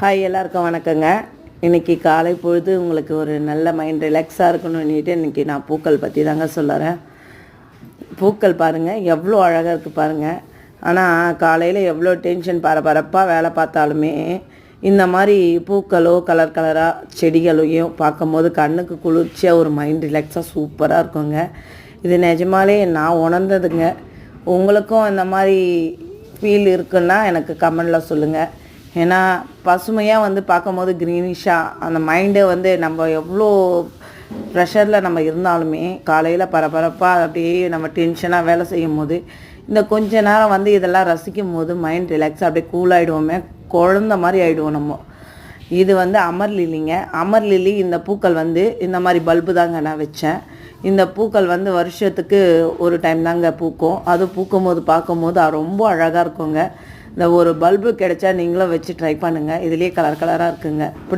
Hi எல்லாருக்கும் வணக்கங்க. இன்றைக்கி காலை பொழுது உங்களுக்கு ஒரு நல்ல மைண்ட் ரிலாக்ஸாக இருக்கணும்னுட்டு இன்றைக்கி நான் பூக்கள் பற்றி தாங்க சொல்லறேன். பூக்கள் பாருங்கள் எவ்வளோ அழகாக இருக்குது பாருங்கள் ஆனால் காலையில் எவ்வளோ டென்ஷன் பரபரப்பாக வேலை பார்த்தாலுமே இந்த மாதிரி பூக்களோ கலர் கலராக செடிகளையும் பார்க்கும்போது கண்ணுக்கு குளிர்ச்சியாக ஒரு மைண்ட் ரிலாக்ஸாக சூப்பராக இருக்குங்க. இது நிஜமாலே நான் உணர்ந்ததுங்க. உங்களுக்கும் இந்த மாதிரி ஃபீல் இருக்குன்னா எனக்கு கமெண்டில் சொல்லுங்கள் ஏன்னா பசுமையாக வந்து பார்க்கும்போது க்ரீனிஷாக அந்த மைண்டை வந்து நம்ம எவ்வளோ ப்ரெஷரில் நம்ம இருந்தாலுமே காலையில் பரபரப்பாக அப்படியே நம்ம டென்ஷனாக வேலை செய்யும் போது இந்த கொஞ்ச நேரம் வந்து இதெல்லாம் ரசிக்கும் போது மைண்ட் ரிலாக்ஸாக அப்படியே கூல் ஆகிடுவோமே குழந்த மாதிரி ஆகிடுவோம் நம்ம. இது வந்து அமர் லில்லிங்க. அமர் லில்லி இந்த பூக்கள் வந்து இந்த மாதிரி பல்பு தாங்க நான் வச்சேன். இந்த பூக்கள் வந்து வருஷத்துக்கு ஒரு டைம் தாங்க பூக்கும். அது பூக்கும் போது பார்க்கும்போது ரொம்ப அழகாக இருக்குங்க. இந்த ஒரு பல்பு கிடைச்சா நீங்களும் வச்சு ட்ரை பண்ணுங்கள் இதுலேயே கலர் கலராக இருக்குங்க. பிடிச்ச